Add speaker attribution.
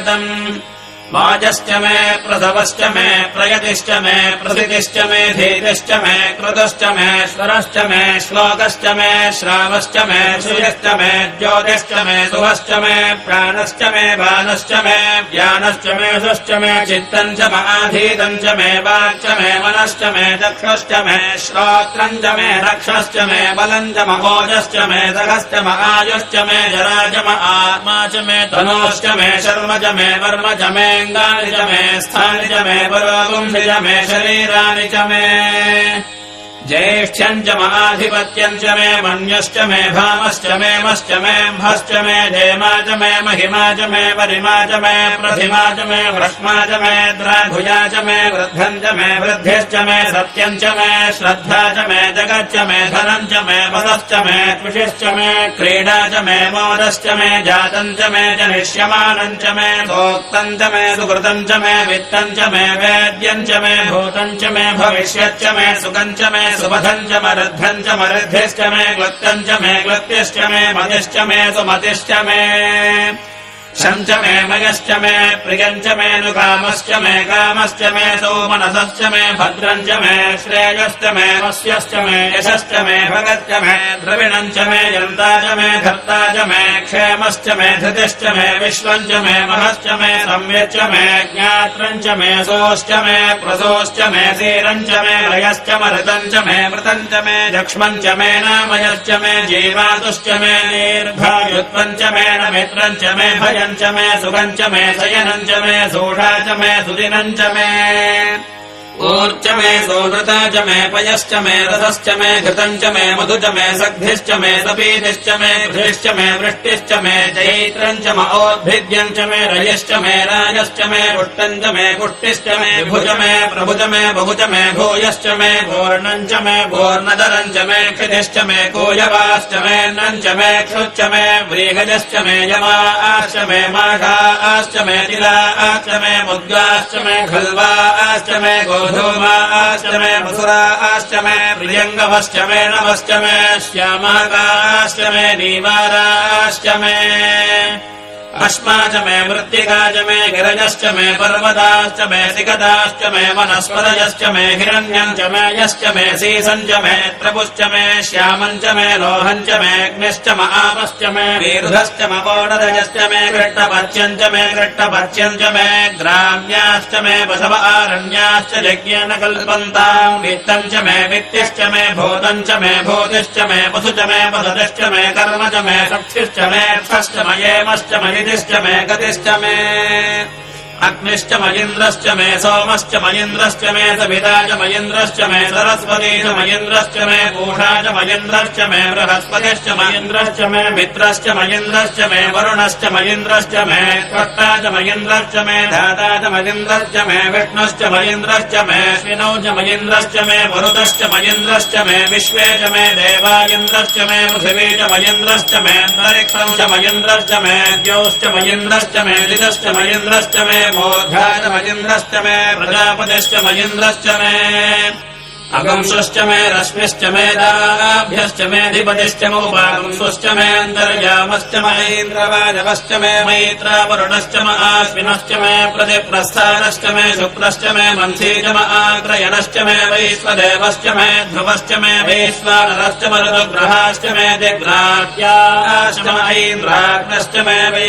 Speaker 1: गतम् वाजश्च मे प्रसवश्च मे प्रयतिश्च मे प्रसितिश्च मे धीतिश्च मे कृतश्च मे स्वरश्च मे श्लोकश्च मे श्रावश्च मे श्रियश्च मे ज्योतिश्च मे सुभश्च मे प्राणश्च मे बाणश्च मे ज्ञानश्च मे सुश्च मे चित्तम् च माधीतम् च मे वाक्च मे मनश्च मे चक्षुश्च मे श्रोत्रम् च मे रक्षश्च मे बलम् च महोजश्च मे दगश्च म आयुश्च मे जरा च म आत्मा च मे तनोश्च मे शर्म च मे वर्म च मे अङ्गानि च मे स्थानि च मे भामश्च मे मश्च मे म्भश्च मे च मे महिमा च मे परिमा च मे प्रथिमा च मे व्रह्मा च मे द्राभुजा च मे वृद्धम् च मे वृद्धिश्च मे सत्यम् च मे श्रद्धा च मे जगच्च मे धनम् च मे कृषिश्च मे क्रीडा च मे मोदश्च मे जातम् च मे जनिष्यमानम् च मे सोक्तम् च मे सुकृतम् च मे वित्तम् च मे वेद्यम् च मे भूतम् च मे भविष्यच्च मे सुखम् च मे सुपथम् च मरुद्धिश्च मे क्लुप्तम् च मे क्लृप्तिश्च मे मतिश्च मे सुमतिश्च मे शम् मे मयश्च मे प्रियम् च मे नुकामश्च मे कामश्च मे सौमनसश्च मे भद्रम् मे श्रेयश्च मे वस्यश्च मे यशश्च मे भगश्च मे द्रविणम् मे यन्ता च मे धर्ता च मे क्षेमश्च मे धृतिश्च मे विश्वम् मे महश्च मे संयच्च मे ज्ञात्रम् मे सोश्च मे प्रसोश्च मे धीरम् मे लयश्च मृतम् मे मृतम् मे लक्ष्मम् च मे नामयश्च मे जीवातुश्च मे दीर्घायुत्वम् च मे न मित्रम् मे भयम् च मे सुखम् च मे शयनम् च मे सोढा च मे सुदिनम् च मे। ऊर्च मे सोनृता च मे पयश्च मे रसश्च मे घृतम् च मे मधु च मे सग्धिश्च मे सपीतिश्च मे घृष्ट मे वृष्टिश्च मे चैत्रम् च म च मे रयश्च मे राजश्च मे पुष्टम् च मे पुष्टिश्च मे भुज मे प्रभुज मे बहुज मे भूयश्च मे पूर्णम् च मे पूर्णधरम् च मे क्षितिश्च मे कोयवाश्च मे नम् च मे क्षुच्च मे व्रीगजश्च मे यमाश्च मे माघाश्च मे तिलाश्च मे मुद्गाश्च मे खल्वाश्च मे गोधूमाश्च धूमाश्च मे मथुराश्च मे ब्रियङ्गवश्च मेण वश्च मे मे मे अश्मा च मे मृत्तिका च मे गिरजश्च मे पर्वताश्च मे सिकताश्च मे वनस्पतयश्च मे हिरण्यम् च मे यश्च मे सीसम् च मे त्रपुश्च मे श्यामम् च मे लोहम् च मे अग्निश्च म आपश्च मे वीरुधश्च म मे कृष्टपच्यम् च मे कृष्टपच्यम् च मे ग्राम्याश्च मे बसव आरण्याश्च यज्ञेन कल्पन्ताम् वित्तम् च मे वित्तिश्च मे भूतम् च मे भूतिश्च मे वसु च मे वसतिश्च मे कर्म च मे शक्तिश्च मे अर्थश्च मयेमश्च मयितिश्च मे गतिश्च मे अग्निश्च मयिन्द्रश्च मे सोमश्च मयिन्द्रश्च मे सविता च मयिन्द्रश्च मे सरस्वती च मयिन्द्रश्च मे पूषा च मयिन्द्रश्च मे बृहस्पतिश्च मयिन्द्रश्च मे मित्रश्च मयिन्द्रश्च मे वरुणश्च मयिन्द्रश्च मे त्वष्टा च मयिन्द्रश्च मे धाता च मयिन्द्रश्च मे विष्णुश्च मयिन्द्रश्च मे श्विनौ च मयिन्द्रश्च मे मरुतश्च मयिन्द्रश्च मे विश्वे च मे देवा इन्द्रश्च मे पृथिवी च मयिन्द्रश्च मे अन्तरिक्षम् च मयिन्द्रश्च मे द्यौश्च मयिन्द्रश्च मे दिदश्च मयिन्द्रश्च मे मोर्धा च मयिन्द्रश्च मे प्रजापतिश्च मयिन्द्रश्च मे अगंसुश्च मे रश्मिश्च मे दाभ्यश्च मेऽधिपतिश्च मोपागंसुश्च मे अन्तर्यामश्च महेन्द्रवाजवश्च मे मैत्रावरुणश्च म आश्विनश्च मे प्रतिप्रस्थानश्च मे शुक्रश्च मे मन्थी च म आग्रयणश्च मे वैश्वदेवश्च मे ध्रुवश्च मे वैश्वानरश्च मरुदग्रहाश्च मे दिग्राट्याश्च म ऐन्द्राग्नश्च मे वै